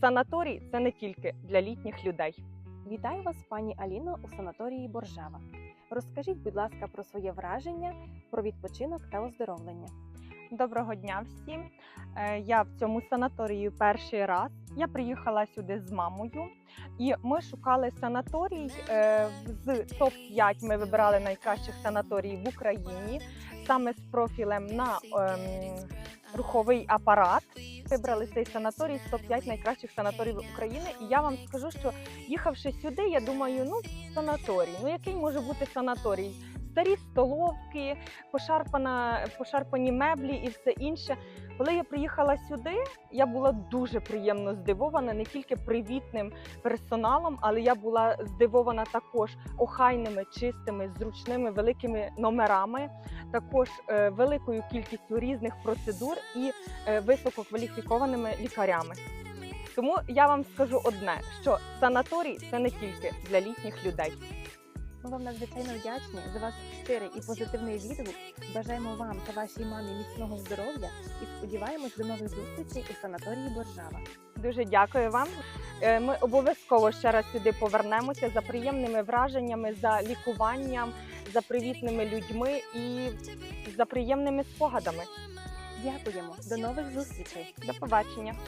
Санаторій це не тільки для літніх людей. Вітаю вас, пані Аліно, у санаторії Боржава. Розкажіть, будь ласка, про своє враження, про відпочинок та оздоровлення. Доброго дня всім. Е, Я в цьому санаторії перший раз. Я приїхала сюди з мамою, і ми шукали санаторій е, з топ 5 Ми вибирали найкращих санаторій в Україні саме з профілем на ем, руховий апарат. Вибрали цей санаторій 105 найкращих санаторіїв України. І я вам скажу, що їхавши сюди, я думаю, ну санаторій. Ну який може бути санаторій? Старі столовки, пошарпана, пошарпані меблі і все інше. Коли я приїхала сюди, я була дуже приємно здивована не тільки привітним персоналом, але я була здивована також охайними, чистими, зручними великими номерами, також е, великою кількістю різних процедур і е, висококваліфікованими лікарями. Тому я вам скажу одне: що санаторій це не тільки для літніх людей. Ми вам надзвичайно вдячні за ваш щирий і позитивний відгук. Бажаємо вам та вашій мамі міцного здоров'я і сподіваємось до нових зустрічей у санаторії Боржава. Дуже дякую вам. Е, Ми обов'язково ще раз сюди повернемося за приємними враженнями, за лікуванням, за привітними людьми і за приємними спогадами. Дякуємо, до нових зустрічей. До побачення.